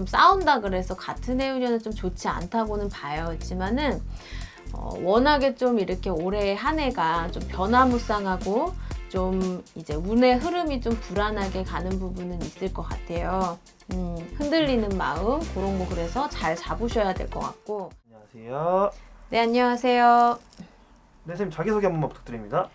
좀 싸운다 그래서 같은 해운년은 좀 좋지 않다고는 봐요. 그렇지만은 어, 워낙에 좀 이렇게 올해 한 해가 좀 변화무쌍하고 좀 이제 운의 흐름이 좀 불안하게 가는 부분은 있을 것 같아요. 음, 흔들리는 마음 그런 거 그래서 잘 잡으셔야 될 것 같고. 안녕하세요. 네 안녕하세요. 네, 선생님 자기소개 한 번만 부탁드립니다.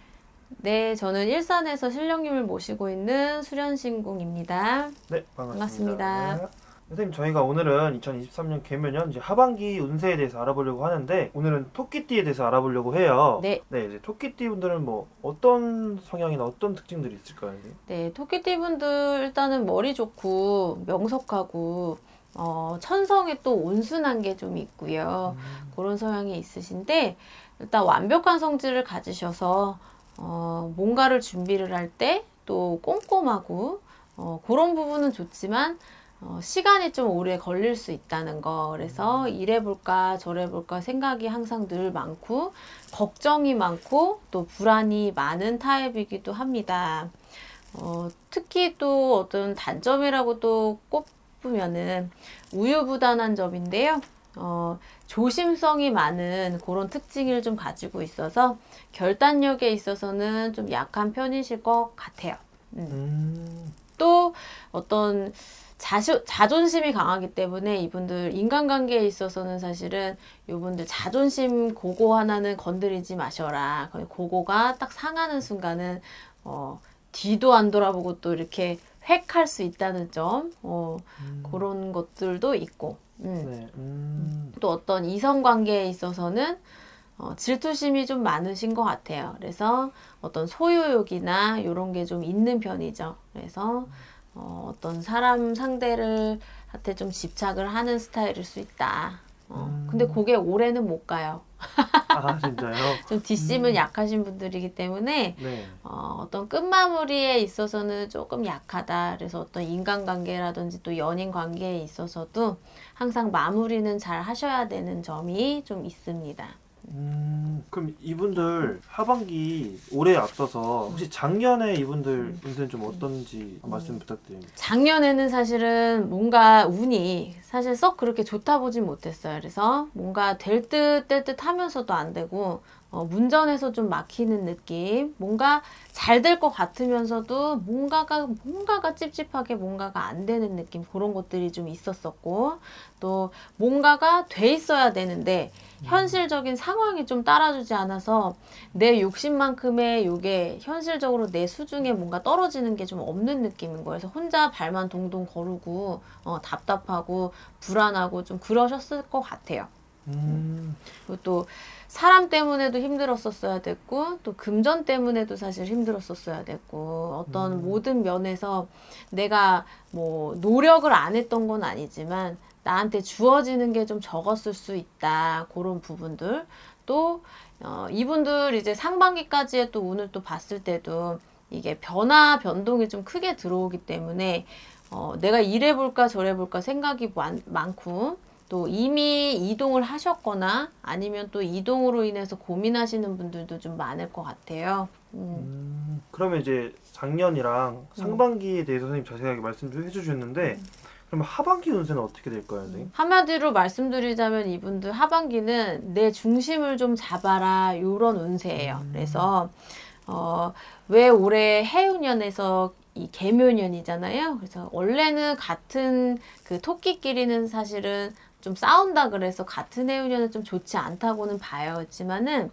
네 저는 일산에서 신령님을 모시고 있는 수련신궁입니다. 네, 반갑습니다. 반갑습니다. 네. 선생님 저희가 오늘은 2023년 개묘년 이제 하반기 운세에 대해서 알아보려고 하는데 오늘은 토끼띠에 대해서 알아보려고 해요. 네. 네, 이제 토끼띠 분들은 뭐 어떤 성향이나 어떤 특징들이 있을까요? 선생님? 네, 토끼띠 분들 일단은 머리 좋고 명석하고 어, 천성에 또 온순한 게 좀 있고요. 그런 성향이 있으신데 일단 완벽한 성질을 가지셔서 어, 뭔가를 준비를 할 때 또 꼼꼼하고 어, 그런 부분은 좋지만 어, 시간이 좀 오래 걸릴 수 있다는 거. 그래서 이래 볼까 저래 볼까 생각이 항상 늘 많고 걱정이 많고 또 불안이 많은 타입이기도 합니다. 어, 특히 또 어떤 단점이라고 또 꼽으면은 우유부단한 점인데요. 어, 조심성이 많은 그런 특징을 좀 가지고 있어서 결단력에 있어서는 좀 약한 편이실 것 같아요. 음. 음, 또 어떤 자시, 자존심이 강하기 때문에 이분들 인간관계에 있어서는 사실은 이분들 자존심 고거 하나는 건드리지 마셔라. 고거가 딱 상하는 순간은 어, 뒤도 안 돌아보고 또 이렇게 획할 수 있다는 점, 어, 음, 그런 것들도 있고. 음. 네, 음, 또 어떤 이성 관계에 있어서는 어, 질투심이 좀 많으신 것 같아요. 그래서 어떤 소유욕이나 이런 게 좀 있는 편이죠. 그래서 어, 어 떤 사람 상대를 한테 좀 집착을 하는 스타일일 수 있다. 어, 음. 근데 그게 올해는 못 가요. 아 진짜요? 좀 뒷심은 음. 약하신 분들이기 때문에 네, 어, 어떤 끝마무리에 있어서는 조금 약하다. 그래서 어떤 인간관계라든지 또 연인 관계에 있어서도 항상 마무리는 잘 하셔야 되는 점이 좀 있습니다. 음, 그럼 이분들 하반기 올해 앞서서 혹시 작년에 이분들 음. 운세는 좀 어떤지 말씀 부탁드립니다. 작년에는 사실은 뭔가 운이 사실 썩 그렇게 좋다 보진 못했어요. 그래서 뭔가 될 듯 될 듯 하면서도 안 되고 어, 문전에서 좀 막히는 느낌, 뭔가 잘 될 것 같으면서도 뭔가가 뭔가가 찝찝하게 뭔가가 안 되는 느낌 그런 것들이 좀 있었었고 또 뭔가가 돼 있어야 되는데 현실적인 상황이 좀 따라주지 않아서 내 욕심만큼의 요게 현실적으로 내 수중에 뭔가 떨어지는 게 좀 없는 느낌인 거예요. 그래서 혼자 발만 동동 거르고 어, 답답하고 불안하고 좀 그러셨을 것 같아요. 음, 그리고 또 사람 때문에도 힘들었었어야 됐고 또 금전 때문에도 사실 힘들었었어야 됐고 어떤 음. 모든 면에서 내가 뭐 노력을 안 했던 건 아니지만 나한테 주어지는 게 좀 적었을 수 있다 그런 부분들 또 어, 이분들 이제 상반기까지의 또 운을 또 봤을 때도 이게 변화 변동이 좀 크게 들어오기 때문에 어, 내가 이래 볼까 저래 볼까 생각이 많, 많고 또 이미 이동을 하셨거나 아니면 또 이동으로 인해서 고민하시는 분들도 좀 많을 것 같아요. 음. 음, 그러면 이제 작년이랑 상반기에 대해서 선생님 자세하게 말씀 좀 해주셨는데 그러면 하반기 운세는 어떻게 될까요, 선생님? 한마디로 말씀드리자면 이분들 하반기는 내 중심을 좀 잡아라 요런 운세예요. 음. 그래서 어, 왜 올해 해운년에서 이 개묘년이잖아요. 그래서 원래는 같은 그 토끼끼리는 사실은 좀 싸운다 그래서 같은 해운년은 좀 좋지 않다고는 봐요. 그렇지만은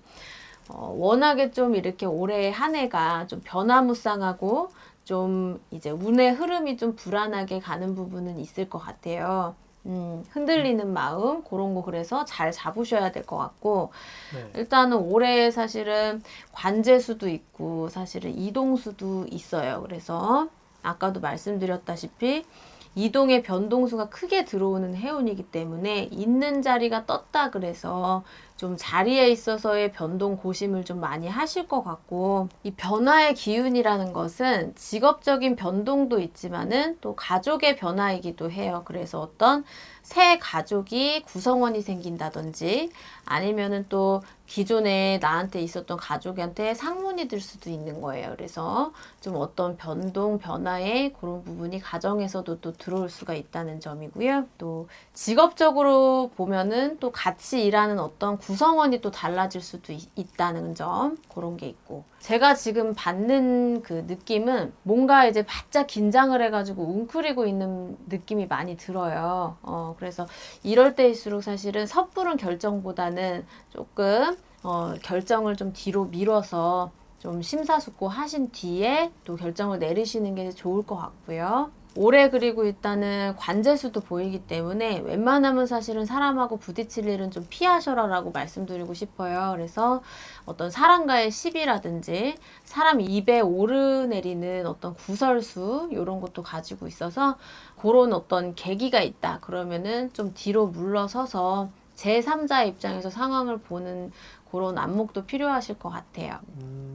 어, 워낙에 좀 이렇게 올해 한 해가 좀 변화무쌍하고 좀 이제 운의 흐름이 좀 불안하게 가는 부분은 있을 것 같아요. 음, 흔들리는 마음 그런 거 그래서 잘 잡으셔야 될 것 같고 네. 일단은 올해 사실은 관제수도 있고 사실은 이동수도 있어요. 그래서 아까도 말씀드렸다시피 이동의 변동수가 크게 들어오는 해운이기 때문에 있는 자리가 떴다 그래서 좀 자리에 있어서의 변동 고심을 좀 많이 하실 것 같고 이 변화의 기운이라는 것은 직업적인 변동도 있지만은 또 가족의 변화이기도 해요. 그래서 어떤 새 가족이 구성원이 생긴다든지 아니면은 또 기존에 나한테 있었던 가족한테 상문이 들 수도 있는 거예요. 그래서 좀 어떤 변동, 변화의 그런 부분이 가정에서도 또 들어올 수가 있다는 점이고요. 또 직업적으로 보면은 또 같이 일하는 어떤 구 성원이 또 달라질 수도 있, 있다는 점 그런 게 있고 제가 지금 받는 그 느낌은 뭔가 이제 바짝 긴장을 해가지고 웅크리고 있는 느낌이 많이 들어요. 어, 그래서 이럴 때일수록 사실은 섣부른 결정보다는 조금 어, 결정을 좀 뒤로 미뤄서 좀 심사숙고 하신 뒤에 또 결정을 내리시는 게 좋을 것 같고요. 올해 그리고 일단은 관제수도 보이기 때문에 웬만하면 사실은 사람하고 부딪힐 일은 좀 피하셔라 라고 말씀드리고 싶어요. 그래서 어떤 사람과의 시비라든지 사람 입에 오르내리는 어떤 구설수 이런 것도 가지고 있어서 그런 어떤 계기가 있다. 그러면은 좀 뒤로 물러서서 제3자의 입장에서 상황을 보는 그런 안목도 필요하실 것 같아요. 음,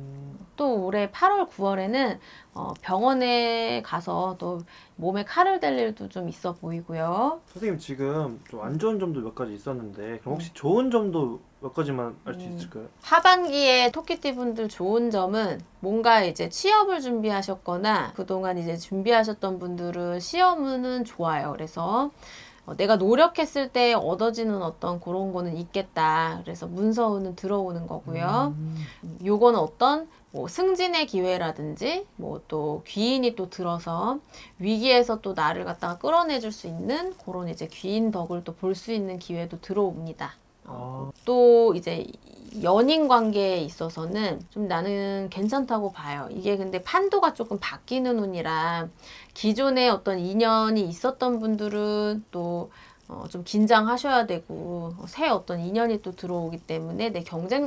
또 올해 8월, 9월에는 어, 병원에 가서 또 몸에 칼을 댈 일도 좀 있어 보이고요. 선생님 지금 좀 안 좋은 점도 몇 가지 있었는데 그럼 혹시 좋은 점도 몇 가지만 알 수 음. 있을까요? 하반기에 토끼띠 분들 좋은 점은 뭔가 이제 취업을 준비하셨거나 그동안 이제 준비하셨던 분들은 시험은 좋아요. 그래서 어, 내가 노력했을 때 얻어지는 어떤 그런 거는 있겠다. 그래서 문서는 들어오는 거고요. 음, 요거는 어떤 뭐 승진의 기회라든지 뭐 또 귀인이 또 들어서 위기에서 또 나를 갖다가 끌어내 줄 수 있는 그런 이제 귀인 덕을 또 볼 수 있는 기회도 들어옵니다. 아, 또 이제 연인 관계에 있어서는 좀 나는 괜찮다고 봐요. 이게 근데 판도가 조금 바뀌는 운이라 기존에 어떤 인연이 있었던 분들은 또 어, 좀 긴장하셔야 되고 새 어떤 인연이 또 들어오기 때문에 내 경쟁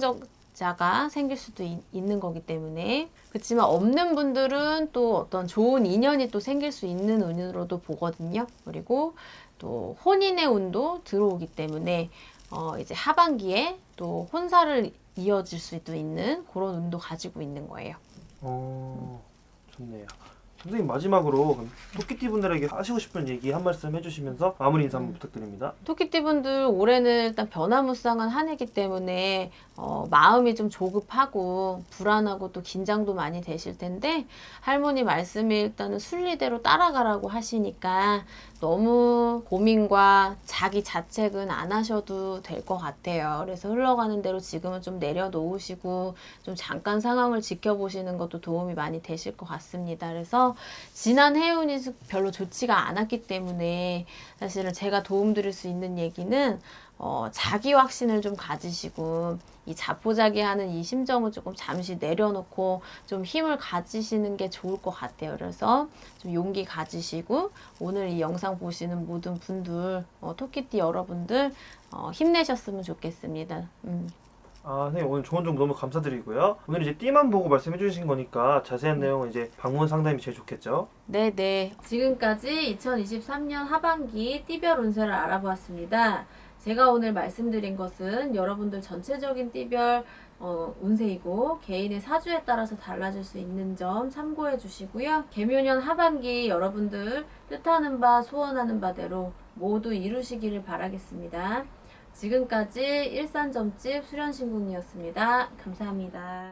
자가 생길 수도 있, 있는 거기 때문에 그렇지만 없는 분들은 또 어떤 좋은 인연이 또 생길 수 있는 운으로도 보거든요. 그리고 또 혼인의 운도 들어오기 때문에 어, 이제 하반기에 또 혼사를 이어질 수도 있는 그런 운도 가지고 있는 거예요. 어, 좋네요. 선생님 마지막으로 토끼띠 분들에게 하시고 싶은 얘기 한 말씀 해주시면서 마무리 인사 한번 부탁드립니다. 토끼띠 분들 올해는 일단 변화무쌍한 한 해기 때문에 어, 마음이 좀 조급하고 불안하고 또 긴장도 많이 되실 텐데 할머니 말씀이 일단은 순리대로 따라가라고 하시니까 너무 고민과 자기 자책은 안 하셔도 될 것 같아요. 그래서 흘러가는 대로 지금은 좀 내려놓으시고 좀 잠깐 상황을 지켜보시는 것도 도움이 많이 되실 것 같습니다. 지난 해운이 별로 좋지가 않았기 때문에 사실은 제가 도움드릴 수 있는 얘기는 어, 자기 확신을 좀 가지시고 이 자포자기하는 이 심정을 조금 잠시 내려놓고 좀 힘을 가지시는 게 좋을 것 같아요. 그래서 좀 용기 가지시고 오늘 이 영상 보시는 모든 분들 어, 토끼띠 여러분들 어, 힘내셨으면 좋겠습니다. 음. 아, 선생님 오늘 좋은 정보 너무 감사드리고요. 오늘 이제 띠만 보고 말씀해 주신 거니까 자세한 내용은 이제 방문 상담이 제일 좋겠죠. 네네. 지금까지 2023년 하반기 띠별 운세를 알아보았습니다. 제가 오늘 말씀드린 것은 여러분들 전체적인 띠별 어, 운세이고 개인의 사주에 따라서 달라질 수 있는 점 참고해 주시고요. 개묘년 하반기 여러분들 뜻하는 바 소원하는 바대로 모두 이루시기를 바라겠습니다. 지금까지 일산점집 수련신궁이었습니다. 감사합니다.